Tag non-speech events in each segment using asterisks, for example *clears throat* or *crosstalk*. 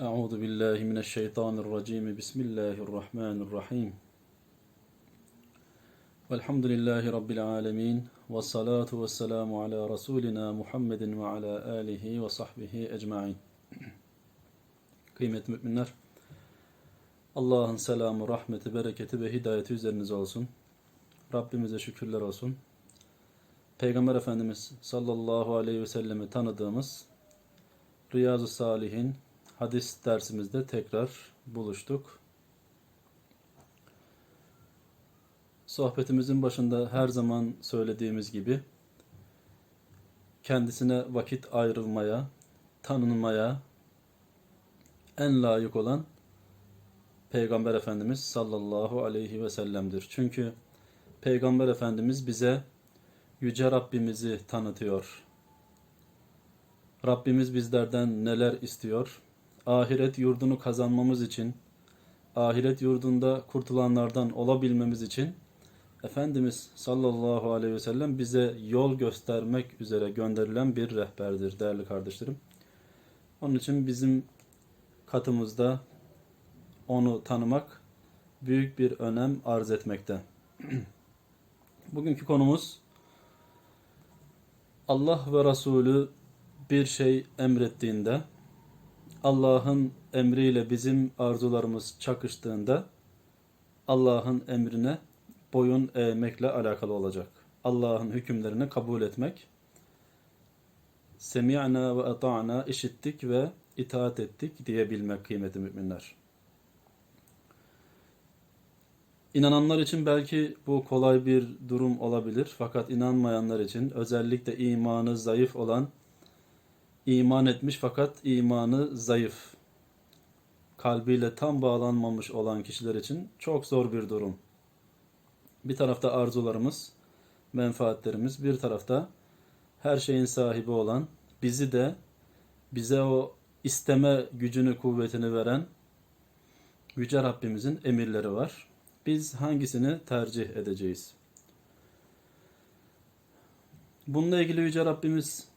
Euzu billahi mineşşeytanirracim. Bismillahirrahmanirrahim. Velhamdülillahi rabbil alamin ve salatu vesselamu ala rasulina Muhammedin ve ala alihi ve sahbihi ecmaîn. Kıymetli müminler, Allah'ın selamı, rahmeti, bereketi ve hidayeti üzerinize olsun. Rabbimize şükürler olsun. Peygamber Efendimiz sallallahu aleyhi ve sellemi tanıdığımız Riyazu Salihin hadis dersimizde tekrar buluştuk. Sohbetimizin başında her zaman söylediğimiz gibi kendisine vakit ayrılmaya, tanınmaya en layık olan Peygamber Efendimiz sallallahu aleyhi ve sellem'dir. Çünkü Peygamber Efendimiz bize Yüce Rabbimizi tanıtıyor. Rabbimiz bizlerden neler istiyor? Ahiret yurdunu kazanmamız için, ahiret yurdunda kurtulanlardan olabilmemiz için Efendimiz sallallahu aleyhi ve sellem bize yol göstermek üzere gönderilen bir rehberdir değerli kardeşlerim. Onun için bizim katımızda onu tanımak büyük bir önem arz etmekte. *clears throat* Bugünkü konumuz Allah ve Resulü bir şey emrettiğinde, Allah'ın emriyle bizim arzularımız çakıştığında, Allah'ın emrine boyun eğmekle alakalı olacak. Allah'ın hükümlerini kabul etmek, semi'na ve ata'na işittik ve itaat ettik diyebilmek kıymeti müminler. İnananlar için belki bu kolay bir durum olabilir. Fakat inanmayanlar için özellikle imanı zayıf olan, iman etmiş fakat imanı zayıf, kalbiyle tam bağlanmamış olan kişiler için çok zor bir durum. Bir tarafta arzularımız, menfaatlerimiz, bir tarafta her şeyin sahibi olan, bizi de bize o isteme gücünü, kuvvetini veren Yüce Rabbimizin emirleri var. Biz hangisini tercih edeceğiz? Bununla ilgili Yüce Rabbimiz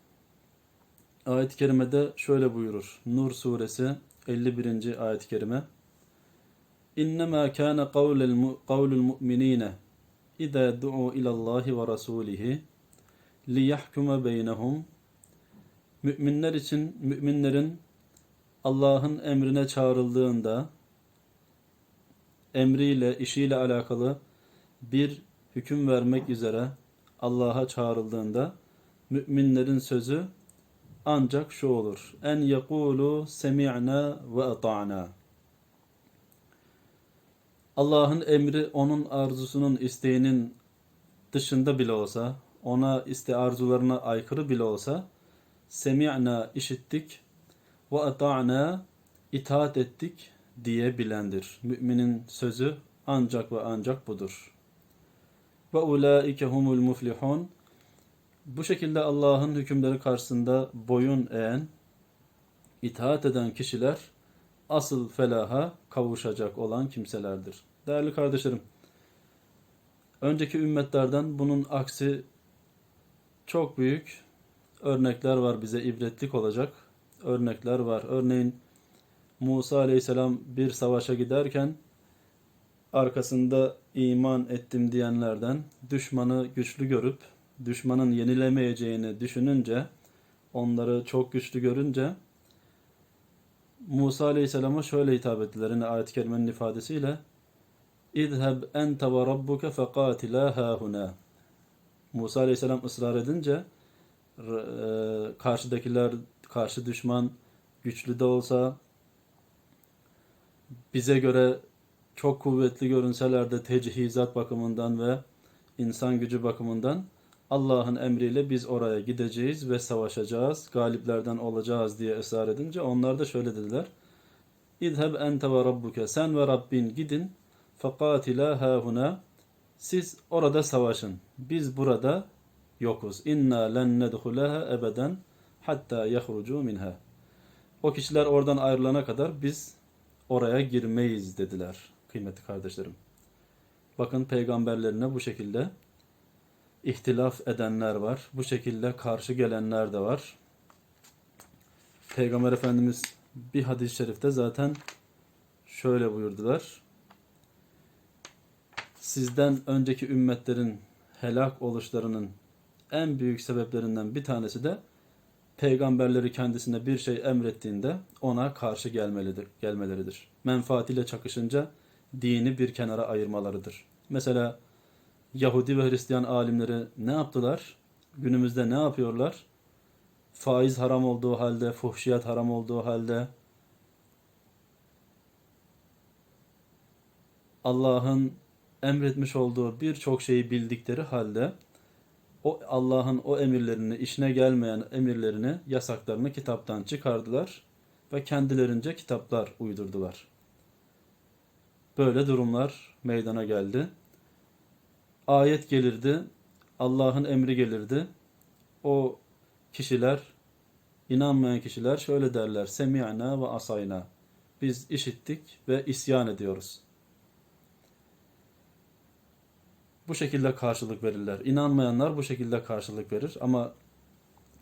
ayet-i kerimede şöyle buyurur. Nur suresi 51. ayet-i kerime. İnnemâ kâne kavlul mu'minîne İzâ du'u ilallâhi ve rasûlihi liyahkume beynehum Müminler için, müminlerin Allah'ın emrine çağrıldığında emriyle, işiyle alakalı bir hüküm vermek üzere Allah'a çağrıldığında müminlerin sözü ancak şu olur. En yekulu semi'na ve ata'na. Allah'ın emri onun arzusunun, isteğinin dışında bile olsa, ona iste arzularına aykırı bile olsa semi'na işittik ve ata'na itaat ettik diyebilendir. Müminin sözü ancak ve ancak budur. Ve ulaike humul muflihun. Bu şekilde Allah'ın hükümleri karşısında boyun eğen, itaat eden kişiler asıl felaha kavuşacak olan kimselerdir. Değerli kardeşlerim, önceki ümmetlerden bunun aksi çok büyük örnekler var bize ibretlik olacak örnekler var. Örneğin Musa aleyhisselam bir savaşa giderken arkasında iman ettim diyenlerden düşmanı güçlü görüp düşmanın yenilemeyeceğini düşününce onları çok güçlü görünce Musa aleyhisselama şöyle hitap ettiler. Yine ayet-i kerimenin ifadesiyle İzheb ente ve rabbuke fekatila hahuna Musa aleyhisselam ısrar edince e, karşıdakiler karşı düşman güçlü de olsa bize göre çok kuvvetli görünseler de tecihizat bakımından ve insan gücü bakımından Allah'ın emriyle biz oraya gideceğiz ve savaşacağız, galiplerden olacağız diye ısrar edince onlar da şöyle dediler. İzheb ente ve rabbuke sen ve Rabbin gidin fekatila hahuna siz orada savaşın. Biz burada yokuz. İnna len nedhulaha ebeden hatta yahrucu minha. O kişiler oradan ayrılana kadar biz oraya girmeyiz dediler kıymetli kardeşlerim. Bakın peygamberlerine bu şekilde ihtilaf edenler var. Bu şekilde karşı gelenler de var. Peygamber Efendimiz Bir hadis-i şerifte zaten şöyle buyurdular. Sizden önceki ümmetlerin helak oluşlarının en büyük sebeplerinden bir tanesi de peygamberleri kendisine bir şey emrettiğinde ona karşı gelmelidir, gelmeleridir. Menfaatiyle çakışınca dini bir kenara ayırmalarıdır. Mesela Yahudi ve Hristiyan alimleri ne yaptılar? Günümüzde ne yapıyorlar? Faiz haram olduğu halde, fuhşiyat haram olduğu halde, Allah'ın emretmiş olduğu birçok şeyi bildikleri halde o Allah'ın o emirlerini, işine gelmeyen emirlerini, yasaklarını kitaptan çıkardılar ve kendilerince kitaplar uydurdular. Böyle durumlar meydana geldi. Ayet gelirdi, Allah'ın emri gelirdi. O kişiler, inanmayan kişiler şöyle derler, semi'na ve asayna. Biz işittik ve isyan ediyoruz. bu şekilde karşılık verirler. İnanmayanlar bu şekilde karşılık verir ama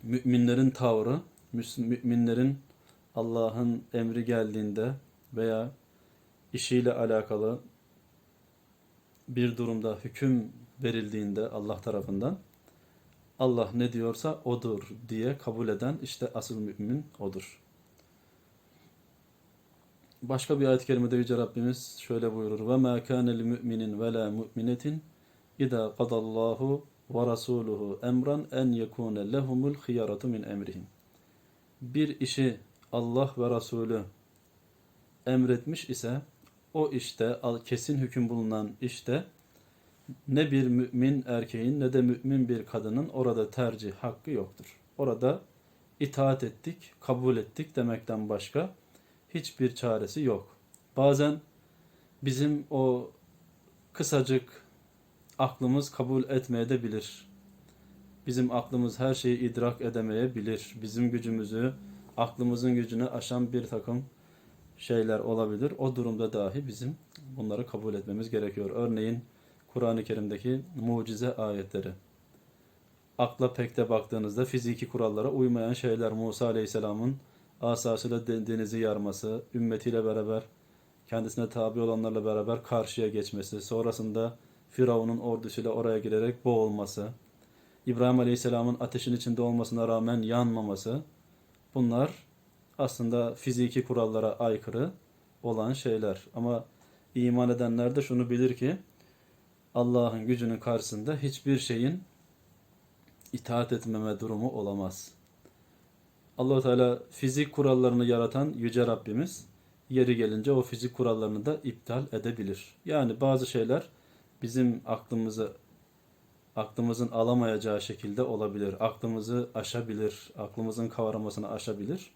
müminlerin tavrı, müminlerin Allah'ın emri geldiğinde veya işiyle alakalı bir durumda hüküm verildiğinde Allah tarafından Allah ne diyorsa odur diye kabul eden işte asıl mümin odur. Başka bir ayet-i kerimede Yüce Rabbimiz şöyle buyurur. Li mu'minin ve lâ mu'minetin İza qadallahu ve rasuluhu emran en yekune lehumul khiyaratu min emrihim. Bir işi Allah ve Resulü emretmiş ise o işte kesin hüküm bulunan işte ne bir mümin erkeğin ne de mümin bir kadının orada tercih hakkı yoktur. Orada itaat ettik, kabul ettik demekten başka hiçbir çaresi yok. Bazen bizim o kısacık aklımız kabul etmeyebilir. Bizim aklımız her şeyi idrak edemeyebilir. Bizim gücümüzü, aklımızın gücünü aşan bir takım şeyler olabilir. O durumda dahi bizim bunları kabul etmemiz gerekiyor. Örneğin Kur'an-ı Kerim'deki mucize ayetleri. Akla pek de baktığınızda fiziki kurallara uymayan şeyler Musa Aleyhisselam'ın asasıyla denizi yarması, ümmetiyle beraber kendisine tabi olanlarla beraber karşıya geçmesi, sonrasında Firavun'un ordusuyla oraya girerek boğulması, İbrahim Aleyhisselam'ın ateşin içinde olmasına rağmen yanmaması, bunlar aslında fiziki kurallara aykırı olan şeyler. Ama iman edenler de şunu bilir ki, Allah'ın gücünün karşısında hiçbir şeyin itaat etmeme durumu olamaz. allah Teala fizik kurallarını yaratan Yüce Rabbimiz, yeri gelince o fizik kurallarını da iptal edebilir. Yani bazı şeyler bizim aklımızı aklımızın alamayacağı şekilde olabilir. Aklımızı aşabilir, aklımızın kavramasını aşabilir.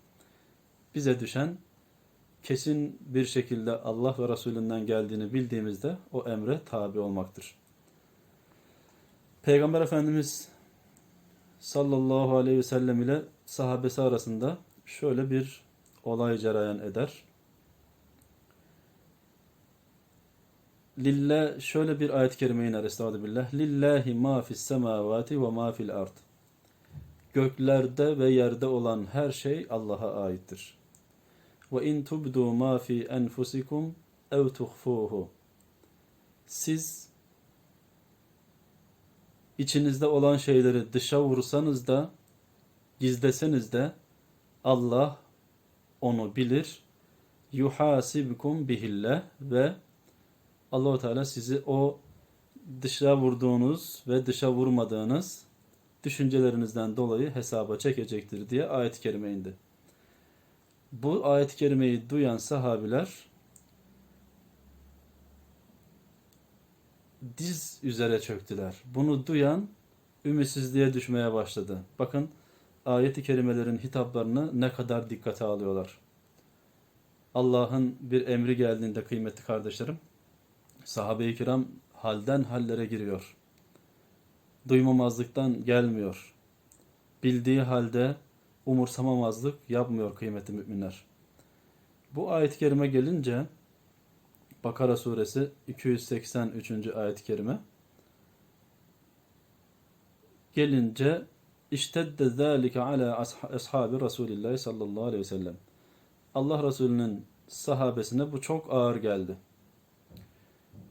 Bize düşen kesin bir şekilde Allah ve Resulünden geldiğini bildiğimizde o emre tabi olmaktır. Peygamber Efendimiz sallallahu aleyhi ve sellem ile sahabesi arasında şöyle bir olay cereyan eder. Lillah şöyle bir ayet-i kerime iner estağfirullah. Lillahi ma fis semavati ve ma fil ard. Göklerde ve yerde olan her şey Allah'a aittir. İn tubdu ma fi enfusikum ev tuhfuhu. Siz içinizde olan şeyleri dışa vursanız da gizleseniz de Allah onu bilir. Yuhasibkum bihillah ve Allahu Teala sizi o dışa vurduğunuz ve dışa vurmadığınız düşüncelerinizden dolayı hesaba çekecektir diye ayet-i kerime indi. Bu ayet-i kerimeyi duyan sahabiler diz üzere çöktüler. Bunu duyan ümitsizliğe düşmeye başladı. Bakın ayet-i kerimelerin hitaplarını ne kadar dikkate alıyorlar. Allah'ın bir emri geldiğinde kıymetli kardeşlerim, sahabe-i kiram halden hallere giriyor. Duymamazlıktan gelmiyor. Bildiği halde umursamamazlık yapmıyor kıymetli müminler. Bu ayet-i kerime gelince Bakara suresi 283. ayet-i kerime gelince işte de zâlike ala ashabi Resulillah sallallahu aleyhi ve sellem. Allah Resulü'nün sahabesine bu çok ağır geldi.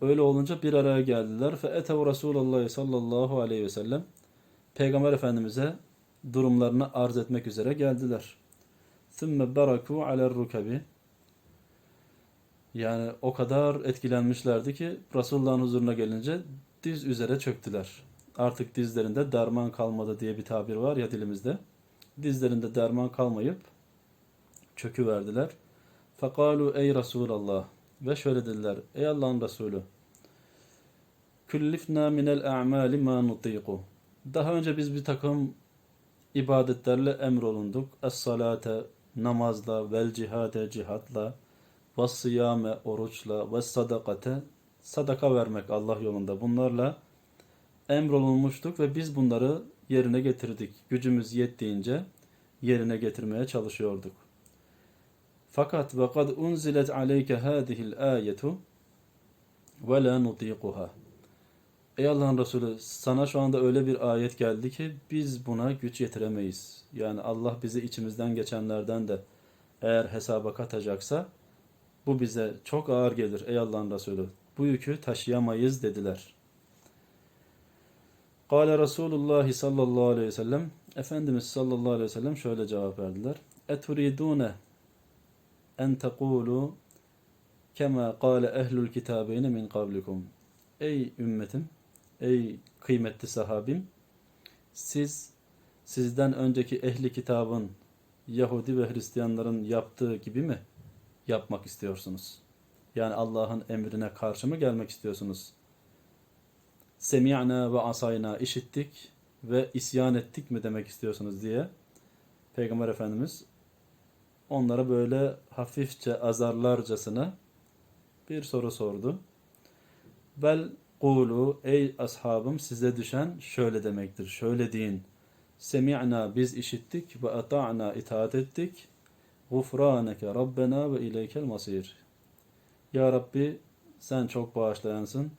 Öyle olunca bir araya geldiler. Fe etev Resulullah sallallahu aleyhi ve sellem Peygamber Efendimiz'e durumlarını arz etmek üzere geldiler. Sümme beraku aler rukabi yani o kadar etkilenmişlerdi ki Resulullah'ın huzuruna gelince diz üzere çöktüler. Artık dizlerinde derman kalmadı diye bir tabir var ya dilimizde. Dizlerinde derman kalmayıp çöküverdiler. Fekalu ey Resulallah ve şöyle dediler. Ey Allah'ın Resulü küllifna minel a'mali ma nutiku. Daha önce biz bir takım ibadetlerle emrolunduk. Es-salate, namazla, vel cihade, cihatla, ve sıyame, oruçla, ve sadakate, sadaka vermek Allah yolunda. Bunlarla emrolunmuştuk ve biz bunları yerine getirdik. Gücümüz yettiğince yerine getirmeye çalışıyorduk. Fakat ve kad unzilet aleyke hadihil ayetu ve la nutiquha. Ey Allah'ın Resulü sana şu anda öyle bir ayet geldi ki biz buna güç yetiremeyiz. Yani Allah bizi içimizden geçenlerden de eğer hesaba katacaksa bu bize çok ağır gelir ey Allah'ın Resulü. Bu yükü taşıyamayız dediler. Kale Resulullah sallallahu aleyhi ve sellem Efendimiz sallallahu aleyhi ve sellem şöyle cevap verdiler. Eturidune en tekulu kema kâle ehlul kitabeyne min kablikum. Ey ümmetim, ey kıymetli sahabim, siz sizden önceki ehli kitabın Yahudi ve Hristiyanların yaptığı gibi mi yapmak istiyorsunuz? Yani Allah'ın emrine karşı mı gelmek istiyorsunuz? Semi'na ve asayna işittik ve isyan ettik mi demek istiyorsunuz diye Peygamber Efendimiz onlara böyle hafifçe azarlarcasına bir soru sordu. Bel kulu ey ashabım size düşen şöyle demektir. Şöyle deyin. Semi'na biz işittik ve ata'na itaat ettik. Gufraneke Rabbena ve ileykel masir. Ya Rabbi sen çok bağışlayansın.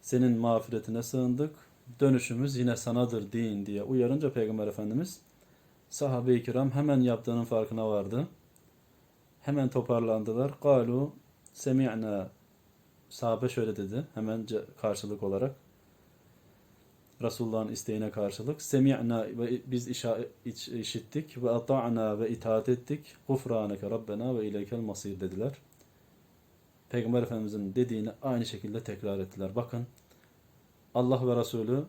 Senin mağfiretine sığındık. Dönüşümüz yine sanadır deyin diye uyarınca Peygamber Efendimiz sahabe-i kiram hemen yaptığının farkına vardı. Hemen toparlandılar. Kalu semi'na sahabe şöyle dedi hemen karşılık olarak Resulullah'ın isteğine karşılık semi'na ve biz işa, iç, işittik ve ata'na ve itaat ettik gufraneke rabbena ve ileykel masir dediler. Peygamber Efendimizin dediğini aynı şekilde tekrar ettiler. Bakın Allah ve Resulü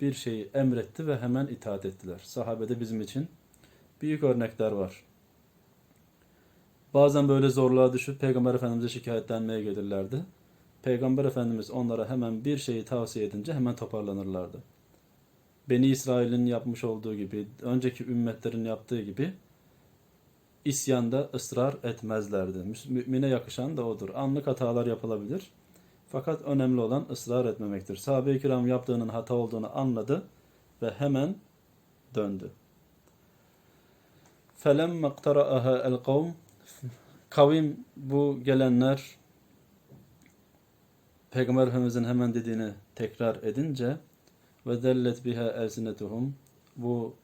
bir şeyi emretti ve hemen itaat ettiler. Sahabede bizim için büyük örnekler var. Bazen böyle zorluğa düşüp Peygamber Efendimiz'e şikayetlenmeye gelirlerdi. Peygamber Efendimiz onlara hemen bir şeyi tavsiye edince hemen toparlanırlardı. Beni İsrail'in yapmış olduğu gibi, önceki ümmetlerin yaptığı gibi isyanda ısrar etmezlerdi. Mümine yakışan da odur. Anlık hatalar yapılabilir. Fakat önemli olan ısrar etmemektir. Sahabe-i kiram yaptığının hata olduğunu anladı ve hemen döndü. فَلَمَّ اقْتَرَأَهَا الْقَوْمِ Kavim bu gelenler Peygamber Efendimizin hemen dediğini tekrar edince ve dellet biha elsinetuhum bu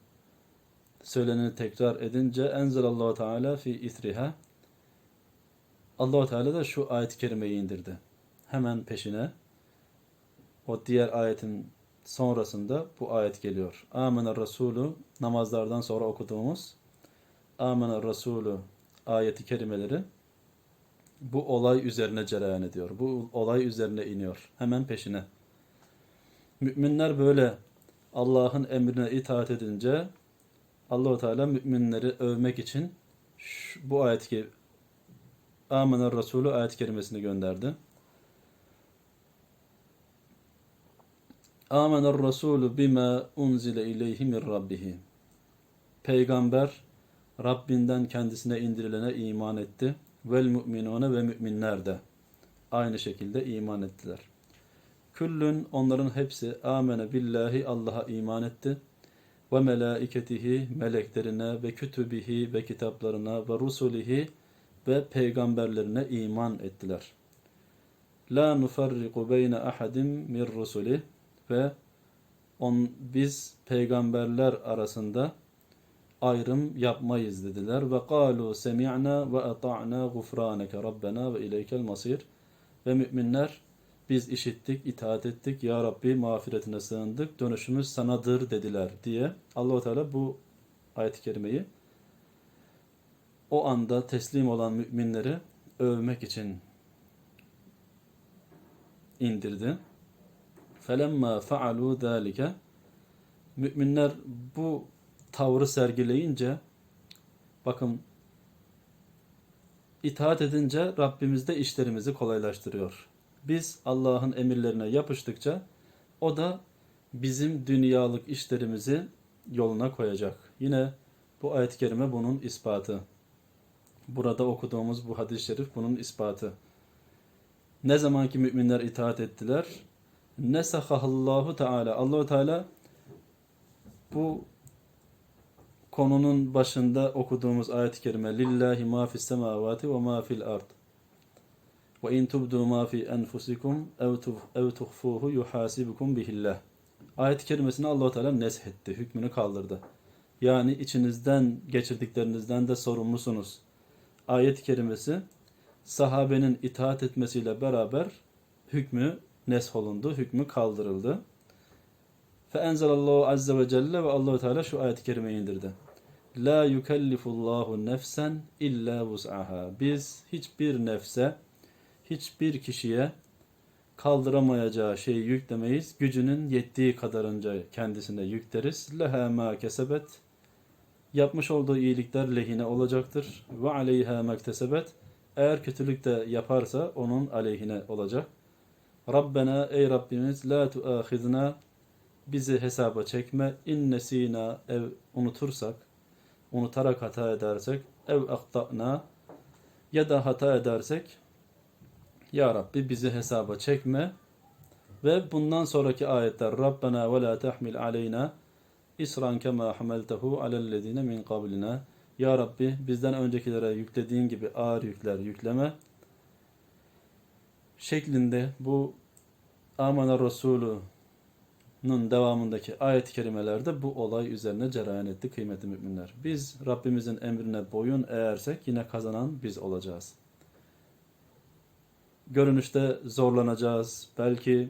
söyleneni tekrar edince enzelallahu teala fi isriha Allahu Teala da şu ayet-i kerimeyi indirdi. Hemen peşine o diğer ayetin sonrasında bu ayet geliyor. Amener Resulü namazlardan sonra okuduğumuz Amener Resulü ayeti kerimeleri bu olay üzerine cereyan ediyor. Bu olay üzerine iniyor. Hemen peşine. Müminler böyle Allah'ın emrine itaat edince Allahu Teala müminleri övmek için şu, bu ayet ki Amener Resulü ayet kerimesini gönderdi. Amener Resulü bima unzile ileyhi min rabbihi. Peygamber Rabbinden kendisine indirilene iman etti. Vel müminune ve müminler de aynı şekilde iman ettiler. Küllün onların hepsi amene billahi Allah'a iman etti. Ve melaiketihi meleklerine ve kütübihi ve kitaplarına ve rusulihi ve peygamberlerine iman ettiler. La nufarriku beyne ahadim min rusuli ve on, biz peygamberler arasında ayrım yapmayız dediler. Ve kalu semi'na ve ata'na gufraneke rabbena ve ileykel masir. Ve müminler biz işittik, itaat ettik. Ya Rabbi mağfiretine sığındık. Dönüşümüz sanadır dediler diye Allahu Teala bu ayet-i kerimeyi o anda teslim olan müminleri övmek için indirdi. Felemma faalu zalike Müminler bu tavrı sergileyince bakın itaat edince Rabbimiz de işlerimizi kolaylaştırıyor. Biz Allah'ın emirlerine yapıştıkça o da bizim dünyalık işlerimizi yoluna koyacak. Yine bu ayet-i kerime bunun ispatı. Burada okuduğumuz bu hadis-i şerif bunun ispatı. Ne zamanki müminler itaat ettiler, nesahahallahu teala Allahu Teala bu konunun başında okuduğumuz ayet-i kerime lillahi ma fis semavati ve ma fil ard ve in tubdu ma fi enfusikum ev tuhfuhu yuhasibukum bihillah. Ayet-i kerimesini Allahu Teala neshetti, hükmünü kaldırdı. Yani içinizden geçirdiklerinizden de sorumlusunuz. Ayet-i kerimesi sahabenin itaat etmesiyle beraber hükmü nesholundu, hükmü kaldırıldı. Feenzelallahu azze ve celle ve Allahu Teala şu ayet-i kerimeyi indirdi. La yukellifullahu nefsen illa vus'aha. Biz hiçbir nefse, hiçbir kişiye kaldıramayacağı şeyi yüklemeyiz. Gücünün yettiği kadarınca kendisine yükleriz. Leha ma kesebet. Yapmış olduğu iyilikler lehine olacaktır. Ve aleyha mektesebet. Eğer kötülük de yaparsa onun aleyhine olacak. Rabbena ey Rabbimiz la tuahizna bizi hesaba çekme. İnnesina ev unutursak unutarak hata edersek ev aktana ya da hata edersek ya Rabbi bizi hesaba çekme. Ve bundan sonraki ayetler Rabbena ve la tahmil aleyna isran kema hamaltehu alellezine min qablina. Ya Rabbi bizden öncekilere yüklediğin gibi ağır yükler yükleme şeklinde bu Amana Resulü'nün devamındaki ayet-i kerimelerde bu olay üzerine cereyan etti kıymetli müminler. Biz Rabbimizin emrine boyun eğersek yine kazanan biz olacağız. Görünüşte zorlanacağız. Belki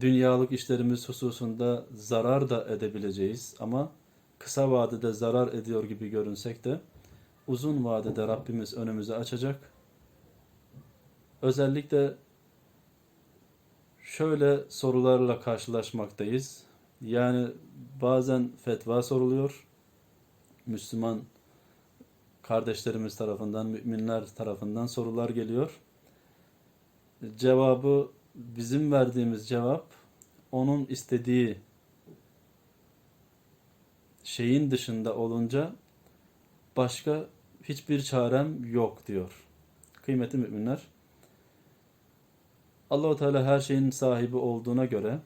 dünyalık işlerimiz hususunda zarar da edebileceğiz ama kısa vadede zarar ediyor gibi görünsek de uzun vadede Rabbimiz önümüzü açacak. Özellikle şöyle sorularla karşılaşmaktayız. Yani bazen fetva soruluyor. Müslüman kardeşlerimiz tarafından, müminler tarafından sorular geliyor. Cevabı bizim verdiğimiz cevap onun istediği şeyin dışında olunca başka hiçbir çarem yok diyor. Kıymetli müminler. Allahu Teala her şeyin sahibi olduğuna göre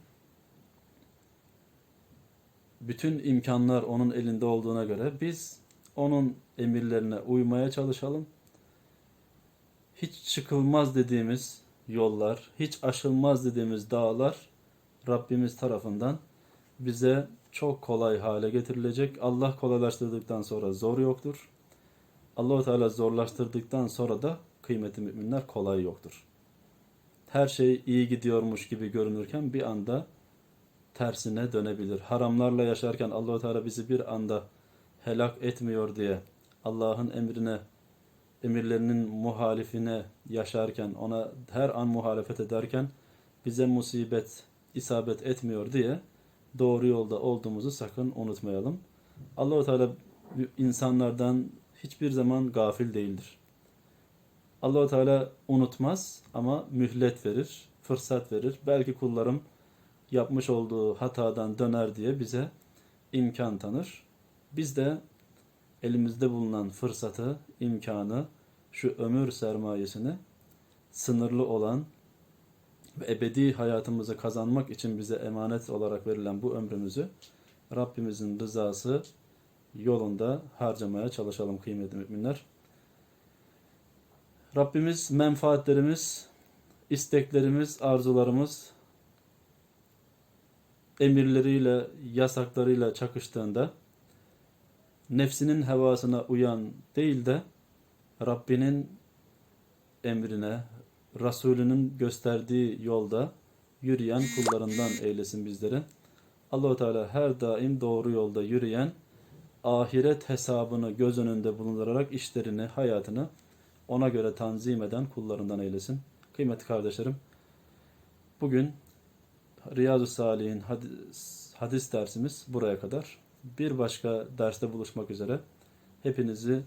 bütün imkanlar onun elinde olduğuna göre biz onun emirlerine uymaya çalışalım. Hiç çıkılmaz dediğimiz yollar, hiç aşılmaz dediğimiz dağlar Rabbimiz tarafından bize çok kolay hale getirilecek. Allah kolaylaştırdıktan sonra zor yoktur. Allahu Teala zorlaştırdıktan sonra da kıymetli müminler kolay yoktur her şey iyi gidiyormuş gibi görünürken bir anda tersine dönebilir. Haramlarla yaşarken Allahu Teala bizi bir anda helak etmiyor diye Allah'ın emrine emirlerinin muhalifine yaşarken ona her an muhalefet ederken bize musibet isabet etmiyor diye doğru yolda olduğumuzu sakın unutmayalım. Allahu Teala insanlardan hiçbir zaman gafil değildir. Allahu Teala unutmaz ama mühlet verir, fırsat verir. Belki kullarım yapmış olduğu hatadan döner diye bize imkan tanır. Biz de elimizde bulunan fırsatı, imkanı, şu ömür sermayesini sınırlı olan ve ebedi hayatımızı kazanmak için bize emanet olarak verilen bu ömrümüzü Rabbimizin rızası yolunda harcamaya çalışalım kıymetli müminler. Rabbimiz menfaatlerimiz, isteklerimiz, arzularımız emirleriyle, yasaklarıyla çakıştığında nefsinin hevasına uyan değil de Rabbinin emrine, Resulünün gösterdiği yolda yürüyen kullarından eylesin bizleri. Allahu Teala her daim doğru yolda yürüyen, ahiret hesabını göz önünde bulundurarak işlerini, hayatını ona göre tanzim eden kullarından eylesin. Kıymetli kardeşlerim, bugün Riyazu Salih'in hadis, hadis dersimiz buraya kadar. Bir başka derste buluşmak üzere. Hepinizi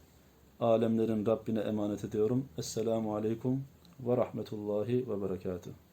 alemlerin Rabbine emanet ediyorum. Esselamu Aleyküm ve Rahmetullahi ve Berekatuhu.